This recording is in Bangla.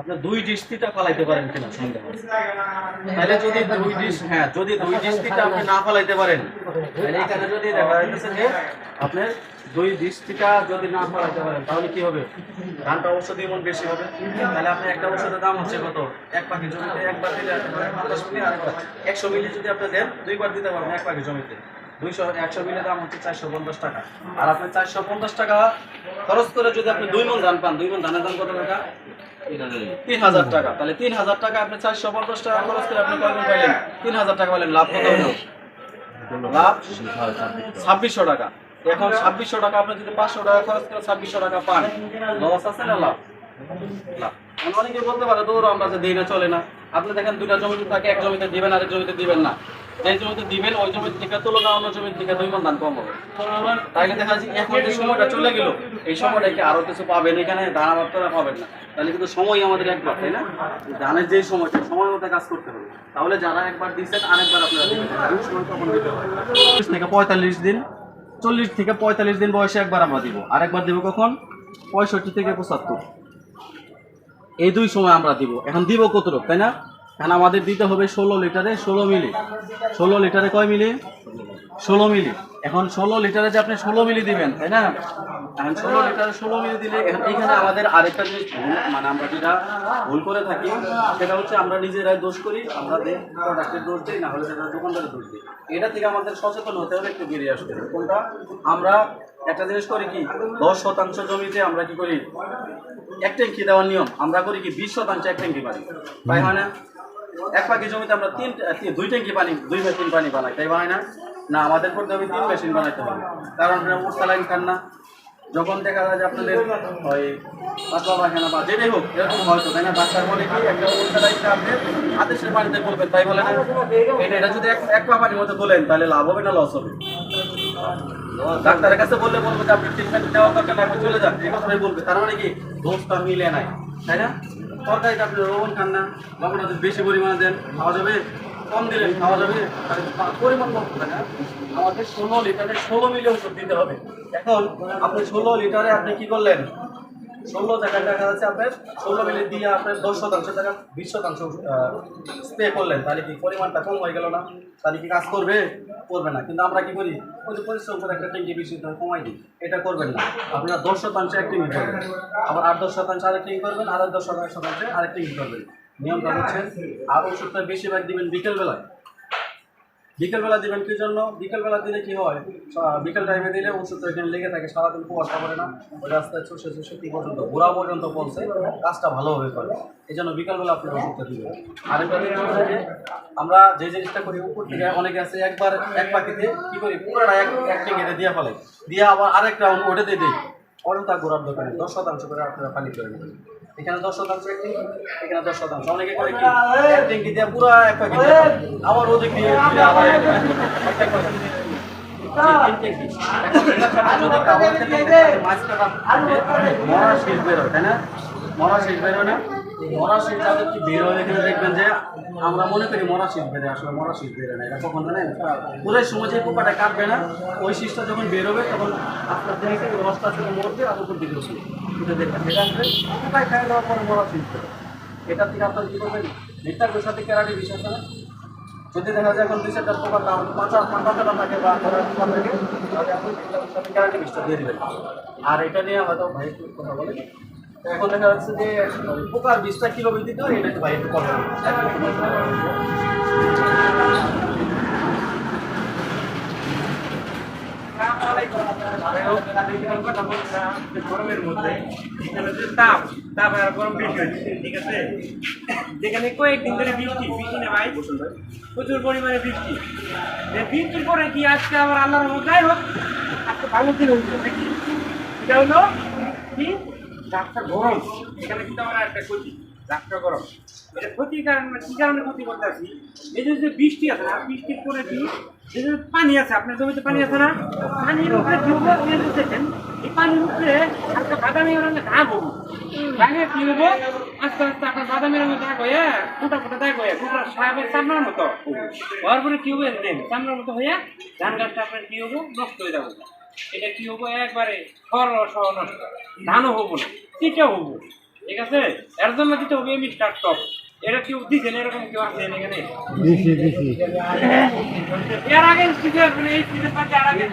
আপনি দুই ডিস্তিটা ফালাইতে পারেন তাহলে যদি দুই হ্যাঁ না ফালাইতে পারেন, তাহলে দুই ডিস্তিটা যদি না ফালাইতে পারেন, তাহলে কি হবে? ধানটা দুই মন বেশি হবে। তাহলে আপনি একটা ওষুধের দাম হচ্ছে কত? এক পাখি জমিতে একবার দিলে পঞ্চাশ একশো মিলি যদি আপনি দেন, দুইবার দিতে পারবেন এক পাখি জমিতে। দুইশো, একশো দাম হচ্ছে চারশো পঞ্চাশ টাকা। আর আপনি চারশো পঞ্চাশ টাকা খরচ করে যদি আপনি দুই মন ধান পান, দুই মন ধানের দাম কত টাকা? তিন হাজার টাকা। তাহলে তিন হাজার টাকা আপনি চারশো পঞ্চাশ টাকা খরচ করে আপনি পাইলেন? তিন হাজার টাকা পাইলেন। লাভ কত হলো? লাভ ছাব্বিশশো টাকা। এখন ছাব্বিশশো টাকা আপনি যদি পাঁচশো টাকা খরচ করে ছাব্বিশশো টাকা পান লস আছে না লাভ? লাভ। অনেকে বলতে পারে, দৌড়, আমরা যে দিই না চলে না। আপনি দেখেন দুটা জমিতে থাকে, এক জমিতে দিবেন, আরেক জমিতে দিবেন না। যে জমিতে দিবেন, ওই জমির থেকে তুলনা অন্য জমির থেকে দুই মন কম হবে। তাইলে দেখা যাচ্ছে এখন যে সময়টা চলে গেল, এই সময়টা কি আরও কিছু পাবেন? এখানে ধান পাবেন না। তাহলে কিন্তু সময় আমাদের একবার, তাই না? ধানের যে সময়টা সময় মতো কাজ করতে হবে। তাহলে যারা একবার দিচ্ছেন আরেকবার আপনারা থেকে পঁয়তাল্লিশ দিন, চল্লিশ থেকে পঁয়তাল্লিশ দিন বয়সে একবার আমরা দিব। আরেকবার দিব কখন? পঁয়ষট্টি থেকে পঁচাত্তর। এই দুই সময় আমরা দিব। এখন দিব কতটুকু, তাই না? এখন আমাদের দিতে হবে ষোলো লিটারে ষোলো মিলি? ষোলো লিটারে কয় মিলি? ষোলো মিলি। এখন ষোলো লিটারে যে আপনি ষোলো মিলি দিবেন, তাই না? এখন ষোলো লিটারে ষোলো মিলি দিলে এখানে আমাদের আরেকটা জিনিস মানে আমরা যেটা ভুল করে থাকি, সেটা হচ্ছে আমরা নিজেরাই দোষ করি, আমরা প্রোডাক্টের দোষ দিই, না হলে সেটা দোকানদারের দোষ দিই। এটা থেকে আমাদের সচেতন হতে হবে, একটু বেরিয়ে আসতে হবে। কোনটা? আমরা একটা জিনিস করি কি, দশ শতাংশ জমিতে আমরা কি করি? এক ট্যাঙ্কি দেওয়ার নিয়ম, আমরা করি কি, বিশ শতাংশ এক ট্যাঙ্কি পানি তাই হয় না? এক পাখি জমিতে আমরা তিন, তিন- দুই ট্যাঙ্কি পানি, দুই মেশিন পানি বানাই, তাই বানাই না? না, আমাদের করতে হবে তিন মেশিন বানাইতে হবে। কারণ উঠতে লাইন খান না। যখন দেখা যায় যে আপনাদের ওই পাতলা পায়খানা বা যেটাই হোক, এরকম হয়তো তাই না? ডাক্তার বলে কি একটা উঠতে লাইনটা আপনি আদেশের পানিতে বলবেন তাই বলে না? এটা এটা যদি এক এক পানির মধ্যে বলেন তাহলে লাভ হবে না লস হবে? ডাক্তারের কাছে বললে বলব যে, আপনি ট্রিটমেন্ট দেওয়ার দরকার আপনি চলে যান। এই কথাটাই বলবে। তার মানে কি? দোষটা মিলে নাই, তাই না? তরকারিটা আপনি লবণ খান না যদি বেশি পরিমাণে দেন, খাওয়া যাবে। কম দিলেন খাওয়া যাবে পরিমাণ কম তাই না। আমাদের ষোলো লিটারে ষোলো মিলি ওষুধ দিতে হবে। এখন আপনি ষোলো লিটারে আপনি কি করলেন? ষোলো জায়গায় দেখা যাচ্ছে আপনার, ষোলো মিলি দিয়ে আপনার দশ শতাংশ টাকা, বিশ শতাংশ স্প্রে করলেন, তাহলে কি পরিমাণটা কম হয়ে গেল না? তাহলে কি কাজ করবে? করবে না। কিন্তু আমরা কি করি? ওই যে পরিশ্রম করে একটা ট্যাঙ্কি বেশি কমাই দিই। এটা করবেন না। আপনারা দশ শতাংশ অ্যাক্টিং করবেন। আবার আট, দশ শতাংশ আরেকটিং করবেন আর দশ শতাংশ শতাংশ আরেকটিং করবেন। নিয়মটা হচ্ছে, আর ওষুধটা বেশিরভাগ দিবেন বিকেলবেলায়। বিকেলবেলা দিবেন কি জন্য? বিকেলবেলা দিলে কি হয়? বিকেল টাইমে দিলে ওষুধটা এখানে লেগে থাকে, সারাদিন কুয়াশা করে না। ওই রাস্তায় চষে চষে কি পর্যন্ত ঘোরা পর্যন্ত পৌঁছে কাজটা ভালোভাবে করে। এই জন্য বিকালবেলা আপনি ওষুধটা দিবেন। আরেকটা জিনিস হচ্ছে যে, আমরা যে জিনিসটা করি, উপর থেকে অনেকে আছে, একবার এক পাখিতে কি করি, পুরোটা এক এক টেঙ্গিতে দিয়ে ফেলে। দিয়ে আবার আরেক রাউন্ড ওটাতে দিই। অযথা ঘোরার দোকানে দশ শতাংশ করে আপনারা পানি করে নেবেন এখানে দশ শতাংশ এখানে দশ শতাংশ। অনেকে করে কি? এক ট্যাঙ্কি দিয়ে পুরো এক। আবার ওদিক দিয়ে আবার মরা শেষ বেরোয় তাই না? মরা শেষ বেরোয় না? মরা শীষ যাদের কি বের হয় এখানে দেখবেন যে আমরা মনে করি মরা শীষ বেরোয় আসলে মরা শীষ বেরোয় না, এটা কখন জানেন পুরো সময় যে পোকাটা কাটবে না ওই শীষটা যখন বেরোবে তখন আপনার দেখে রসটা থেকে মরবে আর উপর দিকে উঠবে। উঠে দেখবেন, এটা আসলে পোকায় খাই দেওয়ার পরে মরা বেরোয় এটা থেকে আপনার কী করবেন? মিথ্যার সাথে ক্যারাটি বিষ আছে না যদি দেখা যায় এখন দুই চারটা পোকা দাম পাঁচা পাঁচাটা থাকে বা পোকা থাকে, তাহলে আপনি সাথে ক্যারাটি বিষটা দিয়ে দেবেন। আর এটা নিয়ে হয়তো ভাই কথা বলে এখন দেখা যাচ্ছে যে পোকার বিষটা কীভাবে দিতে হয়, এটা একটু একটু কথা। গরমের মধ্যে আর গরম ঠিক আছে যেখানে কয়েকদিন ধরে বৃষ্টি বৃষ্টি না ভাই? প্রচুর পরিমাণে বৃষ্টি। বৃষ্টির পরে কি আজকে আবার আল্লাহর মতো হোক, আজকে রাস্তা গরম। এখানে কিন্তু আমার একটা ক্ষতি রাস্তা গরম। এটা ক্ষতির কারণে কি কারণে ক্ষতি করতে আছি? এই যে বৃষ্টি আছে না বৃষ্টির পরে কি এই যে পানি আছে, আপনার জমিতে পানি আছে না? পানির উপরে যে দেখেন, এই পানির উপরে একটা বাদামি রঙের দাগ হব দাগে কি হব আস্তে আস্তে আপনার বাদামি রঙের দাগ হয়ে ফুটা ফুটা দাগ হয়ে ফুটা সাহেবের চামড়ার মতো। হওয়ার পরে কি হবে? চামড়ার মতো হয়ে ধান গাছটা আপনার কি হব নষ্ট হয়ে যাব। এটা কি হব একবারে? খর সহ নষ্ট ধানও হব না চিটাও হব। ঠিক আছে? এর জন্য দিতে হবে এমনি স্টার্ট টপ এটা কেউ দিচ্ছেন এরকম কেউ আছেন এখানে? দিছি দিছি। এর আগে দিতে মানে এই সিজন পাচ্ছে আর আগে